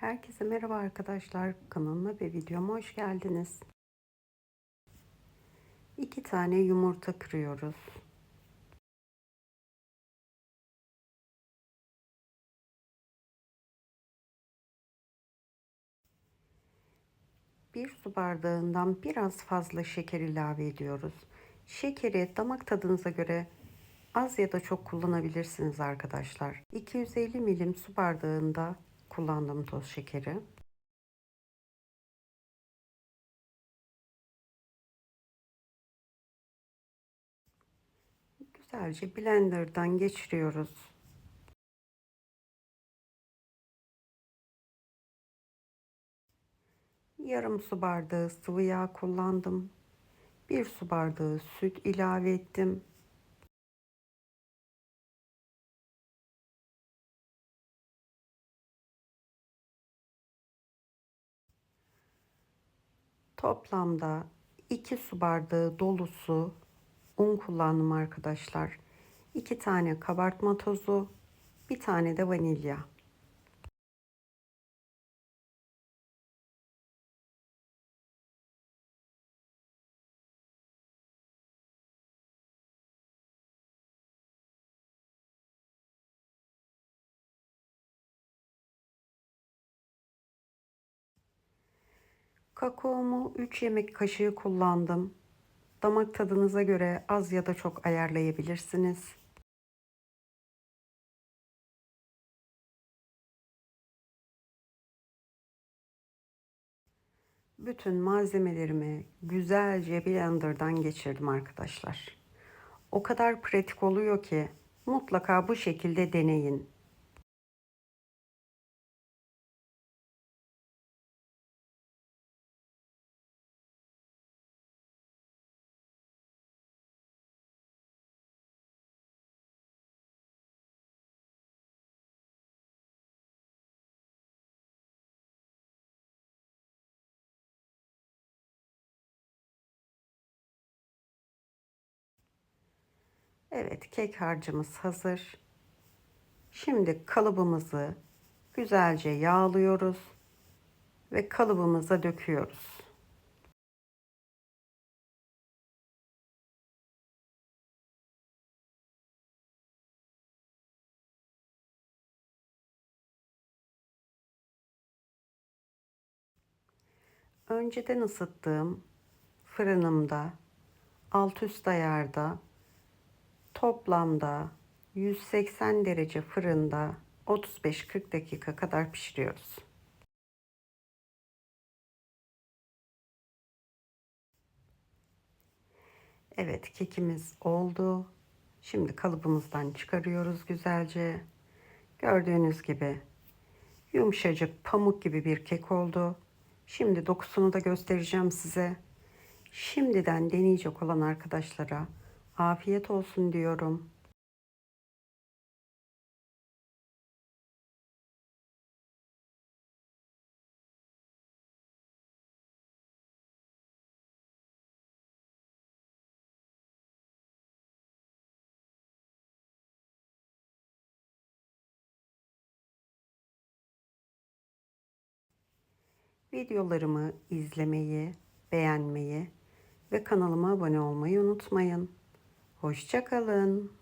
Herkese merhaba arkadaşlar. Kanalıma ve videoma hoş geldiniz. İki tane yumurta kırıyoruz. Bir su bardağından biraz fazla şeker ilave ediyoruz. Şekeri damak tadınıza göre az ya da çok kullanabilirsiniz arkadaşlar. 250 milim su bardağında kullandım toz şekeri. Güzelce blenderdan geçiriyoruz. Yarım su bardağı sıvı yağ kullandım. Bir su bardağı süt ilave ettim. Toplamda 2 su bardağı dolusu un kullandım arkadaşlar. 2 tane kabartma tozu, bir tane de vanilya. Kakaomu 3 yemek kaşığı kullandım. Damak tadınıza göre az ya da çok ayarlayabilirsiniz. Bütün malzemelerimi güzelce blenderdan geçirdim arkadaşlar. O kadar pratik oluyor ki mutlaka bu şekilde deneyin. Evet, kek harcımız hazır. Şimdi kalıbımızı güzelce yağlıyoruz ve kalıbımıza döküyoruz. Önceden ısıttığım fırınımda alt üst ayarda toplamda 180 derece fırında 35-40 dakika kadar pişiriyoruz. Evet kekimiz oldu. Şimdi kalıbımızdan çıkarıyoruz güzelce. Gördüğünüz gibi yumuşacık pamuk gibi bir kek oldu. Şimdi dokusunu da göstereceğim size. Şimdiden deneyecek olan arkadaşlara afiyet olsun diyorum. Videolarımı izlemeyi, beğenmeyi ve kanalıma abone olmayı unutmayın. Hoşçakalın.